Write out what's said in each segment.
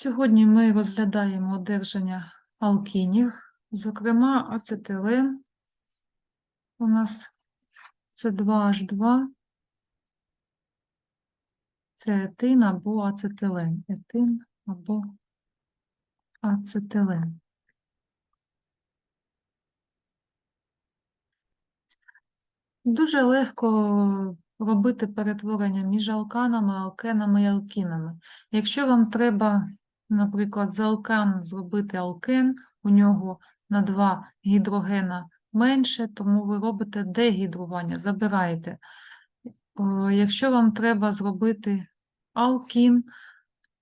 Сьогодні ми розглядаємо одержання алкінів, зокрема ацетилен. У нас це 2H2, це етин або ацетилен. Етин або ацетилен. Дуже легко робити перетворення між алканами, алкенами і алкінами. Якщо вам треба, наприклад, з алкан зробити алкен, у нього на два гідрогена менше, тому ви робите дегідрування, забираєте. Якщо вам треба зробити алкін,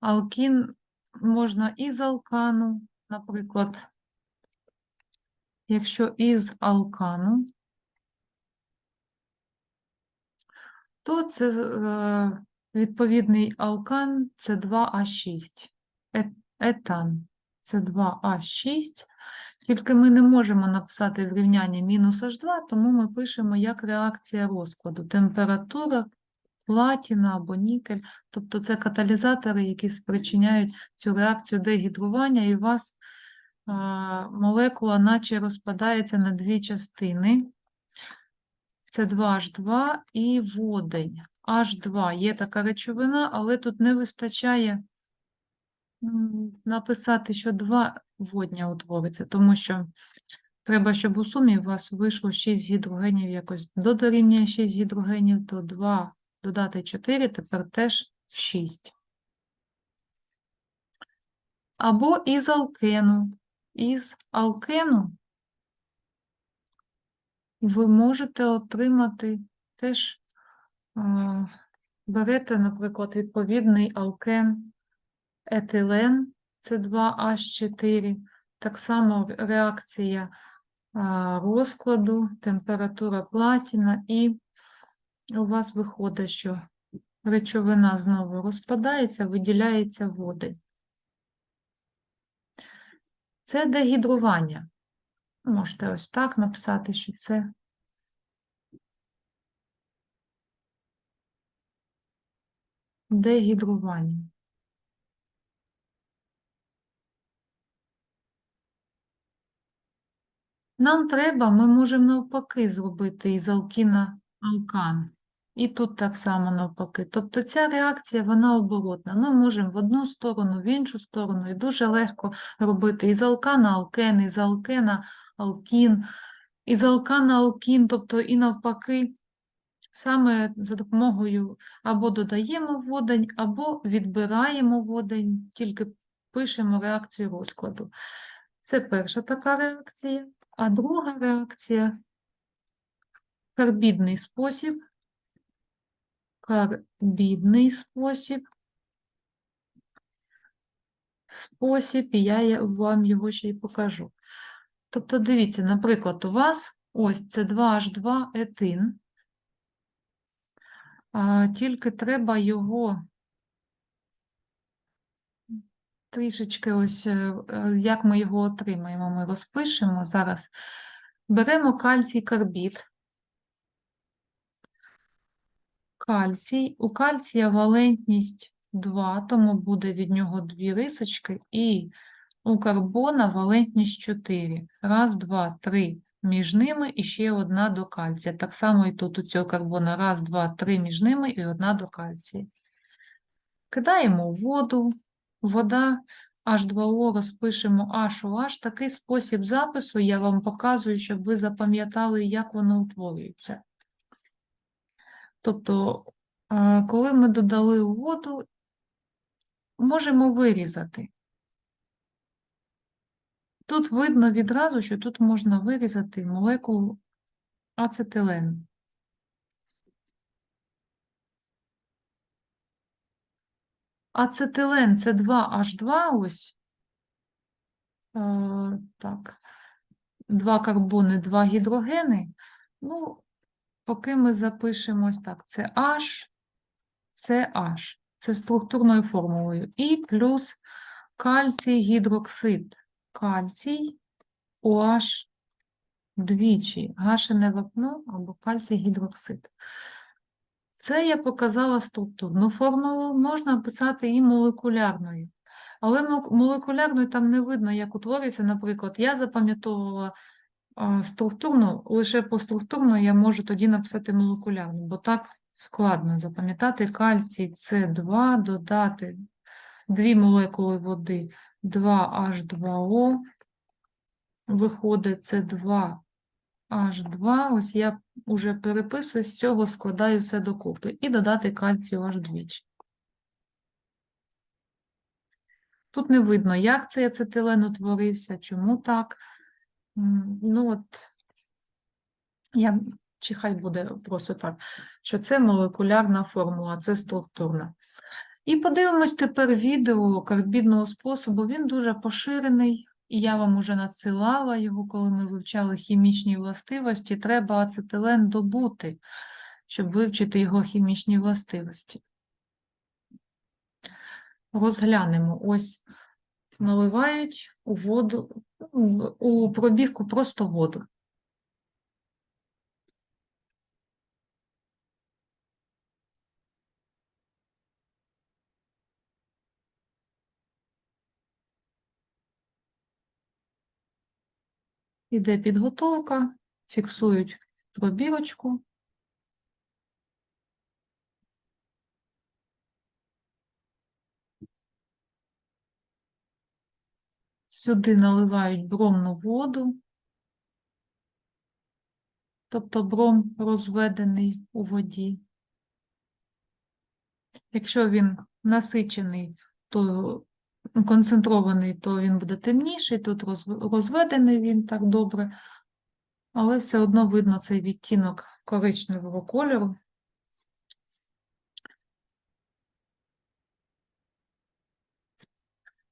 алкін можна із алкану, наприклад, якщо із алкану, то це е, відповідний алкан це 2А6. Е- Етан це 2А6. Тільки ми не можемо написати в рівнянні мінус H2, тому ми пишемо як реакція розкладу. Температура, платіна або нікель. Тобто це каталізатори, які спричиняють цю реакцію дегідрування, і у вас а, молекула наче розпадається на дві частини. Це 2H2 і водень. H2 є така речовина, але тут не вистачає написати, що два водня утвориться, тому що треба, щоб у сумі у вас вийшло 6 гідрогенів якось до дорівнює 6 гідрогенів, то 2 додати 4, тепер теж 6. Або із алкену. Із алкену ви можете отримати теж, е, берете, наприклад, відповідний алкен етилен, це 2H4, так само реакція розкладу, температура платіна, і у вас виходить, що речовина знову розпадається, виділяється водень. Це дегідрування. Можете ось так написати, що це дегідрування. Нам треба, ми можемо навпаки зробити із алкіна алкан. І тут так само навпаки. Тобто ця реакція, вона оборотна. Ми можемо в одну сторону, в іншу сторону, і дуже легко робити із алкана алкен, із алкена алкін, із алкана алкін, тобто і навпаки, саме за допомогою або додаємо водень, або відбираємо водень, тільки пишемо реакцію розкладу. Це перша така реакція. А друга реакція карбідний спосіб. Карбідний спосіб. Спосіб, і я вам його ще й покажу. Тобто, дивіться, наприклад, у вас ось це 2H2 етин. Тільки треба його трішечки ось, е, е, як ми його отримаємо, ми розпишемо зараз. Беремо кальцій карбід. Кальцій. У кальція валентність 2, тому буде від нього дві рисочки, і у карбона валентність 4. Раз, два, три між ними і ще одна до кальція. Так само і тут у цього карбона раз, два, три між ними і одна до кальція. Кидаємо воду, вода H2O розпишемо H у H. Такий спосіб запису я вам показую, щоб ви запам'ятали, як воно утворюється. Тобто, е, коли ми додали воду, можемо вирізати. Тут видно відразу, що тут можна вирізати молекулу ацетилену. Ацетилен це 2H2 ось. Е, так. Два карбони, два гідрогени. Ну, поки ми запишемо ось так. Це H, це H. Це структурною формулою. І плюс кальцій гідроксид. Кальцій OH двічі. Гашене вапно або кальцій гідроксид. Це я показала структурну формулу, можна писати і молекулярною. Але мол- молекулярної там не видно, як утворюється. Наприклад, я запам'ятовувала структурну, лише по структурну я можу тоді написати молекулярну, бо так складно запам'ятати кальцій С2, додати дві молекули води 2H2O, виходить С2 H2, ось я вже переписую, з цього складаю все докупи. І додати кальцію аж двічі. Тут не видно, як цей ацетилен утворився, чому так. Ну от, я, чи хай буде просто так, що це молекулярна формула, це структурна. І подивимось тепер відео карбідного способу. Він дуже поширений, і я вам уже надсилала його, коли ми вивчали хімічні властивості. Треба ацетилен добути, щоб вивчити його хімічні властивості. Розглянемо. Ось наливають у воду, у пробірку просто воду. Іде підготовка, фіксують пробірочку. Сюди наливають бромну воду, тобто бром розведений у воді. Якщо він насичений, то концентрований, то він буде темніший, тут розведений він так добре, але все одно видно цей відтінок коричневого кольору.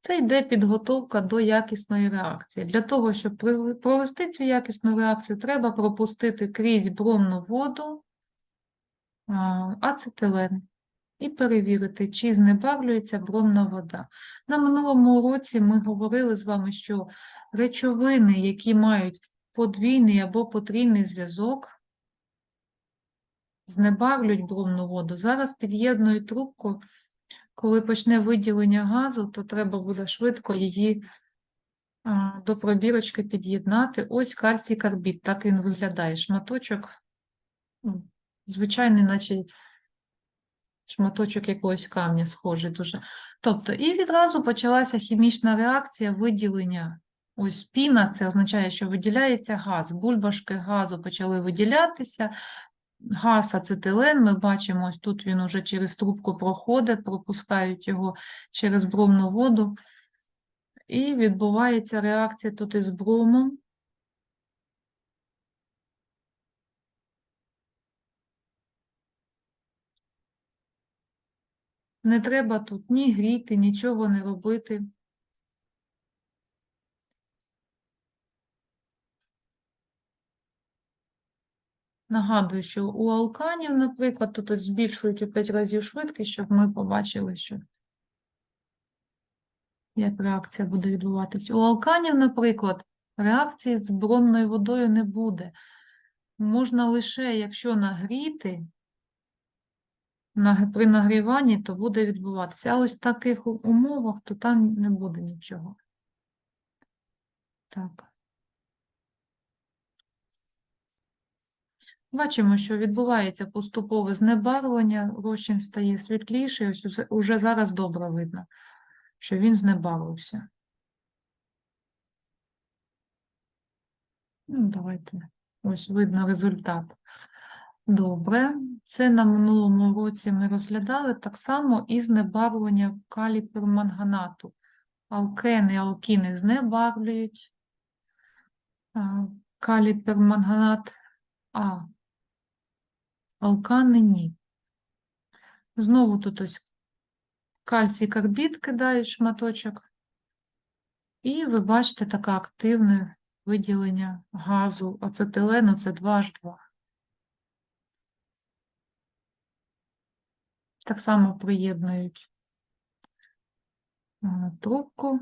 Це йде підготовка до якісної реакції. Для того, щоб провести цю якісну реакцію, треба пропустити крізь бромну воду ацетилен і перевірити, чи знебавлюється бромна вода. На минулому уроці ми говорили з вами, що речовини, які мають подвійний або потрійний зв'язок, знебавлюють бромну воду. Зараз під'єднують трубку. Коли почне виділення газу, то треба буде швидко її до пробірочки під'єднати. Ось кальцій карбід, так він виглядає. Шматочок, звичайний, наче шматочок якогось камня схожий дуже. Тобто, і відразу почалася хімічна реакція виділення. Ось піна, це означає, що виділяється газ. Бульбашки газу почали виділятися. Газ ацетилен, ми бачимо, ось тут він уже через трубку проходить, пропускають його через бромну воду. І відбувається реакція тут із бромом. Не треба тут ні гріти, нічого не робити. Нагадую, що у алканів, наприклад, тут збільшують у 5 разів швидкість, щоб ми побачили, що як реакція буде відбуватись. У алканів, наприклад, реакції з бромною водою не буде. Можна лише, якщо нагріти, наг- при нагріванні, то буде відбуватися. А ось в таких умовах, то там не буде нічого. Так. Бачимо, що відбувається поступове знебарвлення, розчин стає світліший, ось уже зараз добре видно, що він знебарвився. Ну, давайте, ось видно результат. Добре, це на минулому році ми розглядали так само і знебарвлення каліперманганату. Алкени, алкіни знебарвлюють. Каліперманганат А. Алкани ні. Знову тут ось кальцій карбід кидають шматочок. І ви бачите таке активне виділення газу ацетилену, це 2H2. Так само приєднують трубку,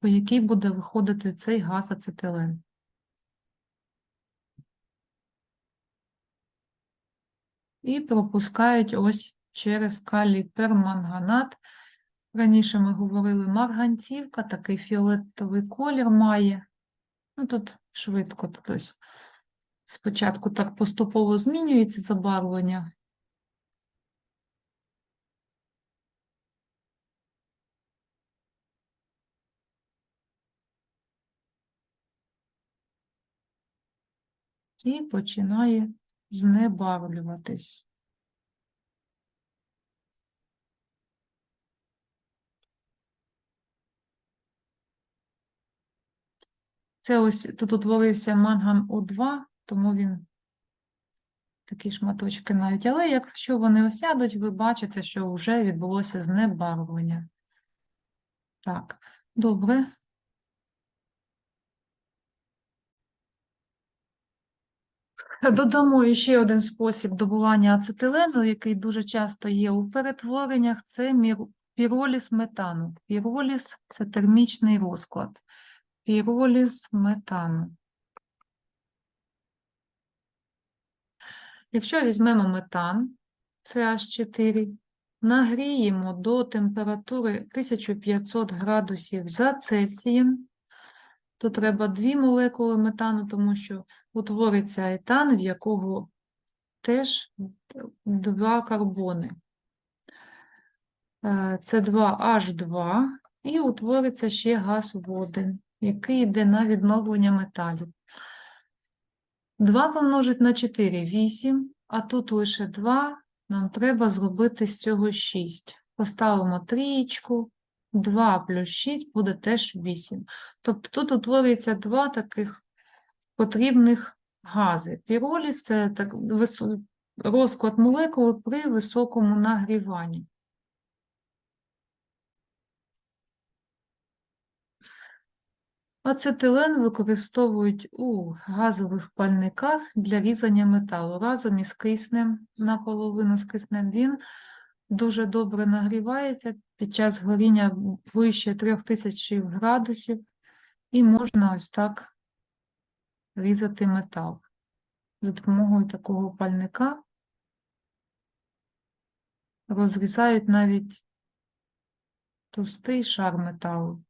по якій буде виходити цей газ ацетилен. І пропускають ось через калій перманганат Раніше ми говорили марганцівка, такий фіолетовий колір має. Ну, тут швидко, тут спочатку так поступово змінюється забарвлення. І починає знебарвлюватись. Це ось тут утворився манган О2, тому він такі шматочки навіть. Але якщо вони осядуть, ви бачите, що вже відбулося знебарвлення. Так, добре. Додамо ще один спосіб добування ацетилену, який дуже часто є у перетвореннях, це піроліз метану. Піроліз – це термічний розклад. Піроліз метану. Якщо візьмемо метан, CH4, нагріємо до температури 1500 градусів за Цельсієм, то треба дві молекули метану, тому що утвориться етан, в якого теж два карбони. Е, Це 2H2 і утвориться ще газ воден, який йде на відновлення металів. 2 помножить на 4 – 8, а тут лише 2, нам треба зробити з цього 6. Поставимо трієчку, 2 плюс 6 буде теж 8. Тобто тут утворюється два таких потрібних гази. Піроліз – це так, розклад молекули при високому нагріванні. Ацетилен використовують у газових пальниках для різання металу. Разом із киснем, наполовину з киснем, він дуже добре нагрівається під час горіння вище 3000 градусів, і можна ось так різати метал. За допомогою такого пальника розрізають навіть товстий шар металу.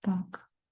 Так.